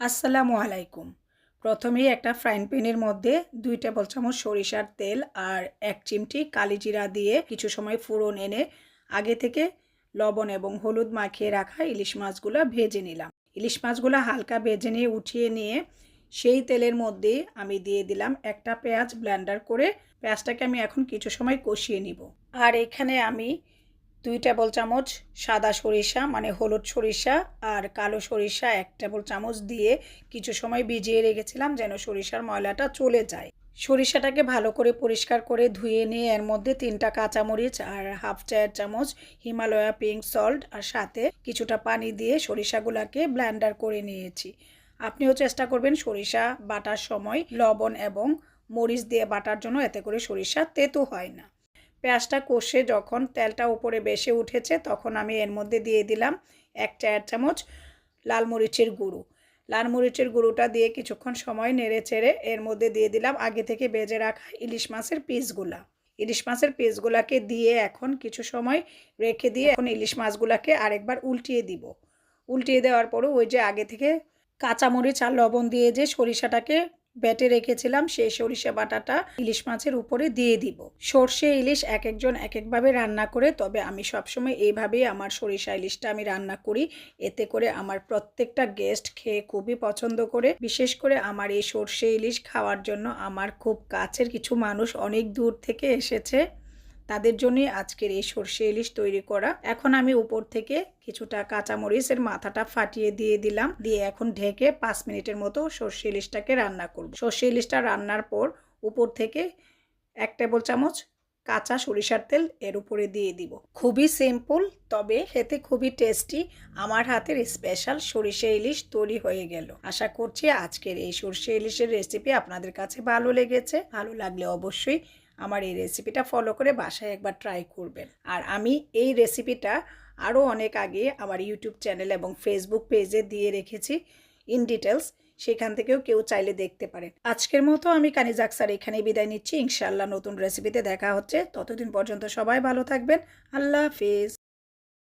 আসসালামু আলাইকুম। প্রথমেই একটা ফ্রাইং প্যানের মধ্যে দুই টেবিল চামচ সরিষার তেল আর এক চিমটি কালিজিরা দিয়ে কিছু সময় ফোড়ন এনে আগে থেকে লবণ এবং হলুদ মাখিয়ে রাখা ইলিশ মাছগুলো ভেজে নিলাম। ইলিশ মাছগুলো হালকা ভেজে নিয়ে উঠিয়ে নিয়ে সেই তেলের মধ্যে আমি দিয়ে দিলাম একটা পেঁয়াজ ব্লেন্ডার করে। পেঁয়াজটাকে আমি এখন কিছু সময় কষিয়ে নিব। আর এখানে আমি দুই টেবিল চামচ সাদা সরিষা মানে হলুদ সরিষা আর কালো সরিষা এক টেবিল চামচ দিয়ে কিছু সময় ভিজিয়ে রেখেছিলাম যেন সরিষার ময়লাটা চলে যায়। সরিষাটাকে ভালো করে পরিষ্কার করে ধুয়ে নিয়ে এর মধ্যে তিনটা কাঁচামরিচ আর হাফ চায়ের চামচ হিমালয়া পিঙ্ক সল্ট আর সাথে কিছুটা পানি দিয়ে সরিষাগুলোকে ব্লেন্ডার করে নিয়েছি। আপনিও চেষ্টা করবেন সরিষা বাটার সময় লবণ এবং মরিচ দিয়ে বাটার জন্য, এতে করে সরিষা তেতো হয় না। পেঁয়াজটা কষে যখন তেলটা উপরে বেশি উঠেছে, তখন আমি এর মধ্যে দিয়ে দিলাম এক চার চামচ লাল মরিচের গুঁড়ো। লাল মরিচের গুঁড়োটা দিয়ে কিছুক্ষণ সময় নেড়ে চেড়ে এর মধ্যে দিয়ে দিলাম আগে থেকে বেজে রাখা ইলিশ মাছের পিসগুলা। ইলিশ মাছের পিসগুলাকে দিয়ে এখন কিছু সময় রেখে দিয়ে এখন ইলিশ মাছগুলাকে আরেকবার উল্টিয়ে দিব। উল্টিয়ে দেওয়ার পরে ওই যে আগে থেকে কাঁচামরিচ আর লবণ দিয়ে যে সরিষাটাকে বেটে রেখেছিলাম, সেই সরিষা বাটাটা ইলিশ মাছের উপরে দিয়ে দিব। সর্ষে ইলিশ এক একজন এক একভাবে রান্না করে, তবে আমি সবসময় এইভাবেই আমার সরিষা ইলিশটা আমি রান্না করি। এতে করে আমার প্রত্যেকটা গেস্ট খেয়ে খুবই পছন্দ করে। বিশেষ করে আমার এই সর্ষে ইলিশ খাওয়ার জন্য আমার খুব কাছের কিছু মানুষ অনেক দূর থেকে এসেছে। তাদের জন্যই আজকের এই সর্ষে ইলিশ তৈরি করা। এখন আমি উপর থেকে কিছুটা কাঁচামরিচের মাথাটা ফাটিয়ে দিয়ে দিলাম। দিয়ে এখন ঢেকে পাঁচ মিনিটের মতো সর্ষে ইলিশটাকে রান্না করব। সর্ষে ইলিশটা রান্নার পর উপর থেকে এক টেবিল চামচ কাঁচা সরিষার তেল এর উপরে দিয়ে দিব। খুবই সিম্পল, তবে খেতে খুবই টেস্টি। আমার হাতের স্পেশাল সরিষে ইলিশ তৈরি হয়ে গেল। আশা করছি আজকের এই সর্ষে ইলিশের রেসিপি আপনাদের কাছে ভালো লেগেছে। ভালো লাগলে অবশ্যই আমার এই রেসিপিটা ফলো করে বাসায় একবার ট্রাই করবেন। আর আমি এই রেসিপিটা আরও অনেক আগে আমার ইউটিউব চ্যানেল এবং ফেসবুক পেজে দিয়ে রেখেছি ইন ডিটেলস সেখান থেকেও কেউ চাইলে দেখতে পারেন। আজকের মতো আমি কানিজ আকসার এখানেই বিদায় নিচ্ছি। ইনশাল্লাহ নতুন রেসিপিতে দেখা হচ্ছে। ততদিন পর্যন্ত সবাই ভালো থাকবেন। আল্লাহ হাফিজ।